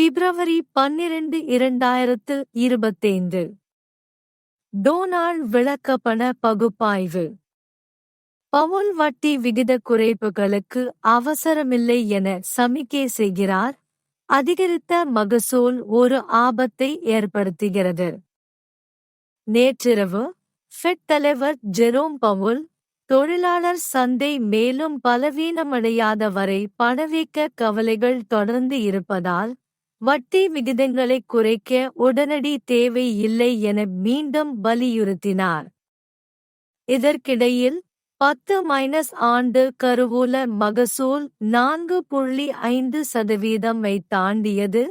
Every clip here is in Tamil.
பிப்ரவரி பன்னிரண்டு இரண்டாயிரத்து இருபத்தைந்து. டோனால்ட் விளக்கப்பண பகுப்பாய்வு. பவுல் வட்டி விகித குறைப்புகளுக்கு அவசரமில்லை என சமிக்கை செய்கிறார். அதிகரித்த மகசூல் ஒரு ஆபத்தை ஏற்படுத்துகிறது. நேற்றிரவு ஃபெட் தலைவர் ஜெரோம் பவுல் தொழிலாளர் சந்தை மேலும் பலவீனமடையாத வரை பணவீக்க கவலைகள் தொடர்ந்து இருப்பதால் வட்டி விகிதங்களை குறைக்க உடனடி தேவை இல்லை என மீண்டும் வலியுறுத்தினார். இதற்கிடையில் பத்து மைனஸ் ஆண்டு கருவூல மகசூல் நான்கு புள்ளி ஐந்து சதவீதமை தாண்டியது.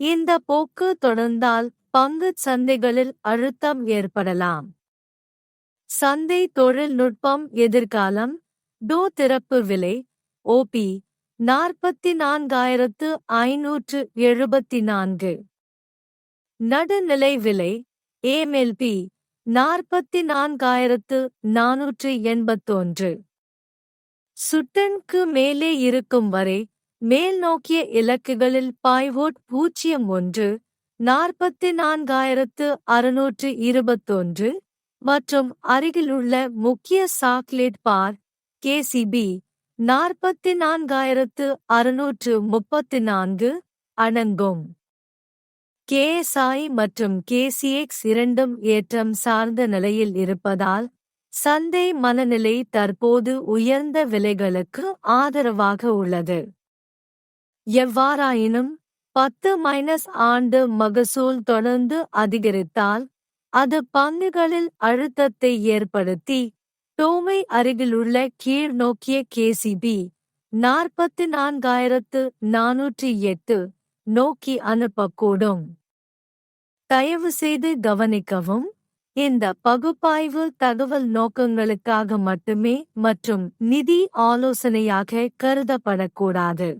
இந்த போக்கு தொடர்ந்தால் பங்குச் சந்தைகளில் அழுத்தம் ஏற்படலாம். சந்தை தொழில்நுட்பம் எதிர்காலம் டோ திறப்பு விலை ஓபி நாற்பத்தி நான்காயிரத்து ஐநூற்று எழுபத்தி நான்கு நடுநிலை விலை ஏமெல்பி நாற்பத்தி நான்காயிரத்து நானூற்று எண்பத்தொன்று. சுட்டனுக்கு மேலே இருக்கும் வரை மேல் நோக்கிய இலக்குகளில் பாய்வோட் பூஜ்ஜியம் ஒன்று நாற்பத்தி நான்காயிரத்து அறுநூற்று இருபத்தொன்று மற்றும் அருகிலுள்ள முக்கிய சாக்லேட் பார் கேசிபி நாற்பத்தி நான்காயிரத்து அறுநூற்று முப்பத்தி நான்கு அணங்கும். கேஎஸ்ஐ மற்றும் கேசிஎக்ஸ் இரண்டும் ஏற்றம் சார்ந்த நிலையில் இருப்பதால் சந்தை மனநிலை தற்போது உயர்ந்த விலைகளுக்கு ஆதரவாக உள்ளது. எவ்வாறாயினும் பத்து மைனஸ் ஆண்டு மகசூல் தொடர்ந்து அதிகரித்தால் அது பங்குகளில் அழுத்தத்தை ஏற்படுத்தி டோமை அருகிலுள்ள கீழ் நோக்கிய கேசிபி நாற்பத்தி நான்காயிரத்து நானூற்றி எட்டு நோக்கி அனுப்பக்கூடும். தயவு செய்து கவனிக்கவும் இந்த பகுப்பாய்வு தகவல் நோக்கங்களுக்காக மட்டுமே மற்றும் நிதி ஆலோசனையாக கருதப்படக்கூடாது.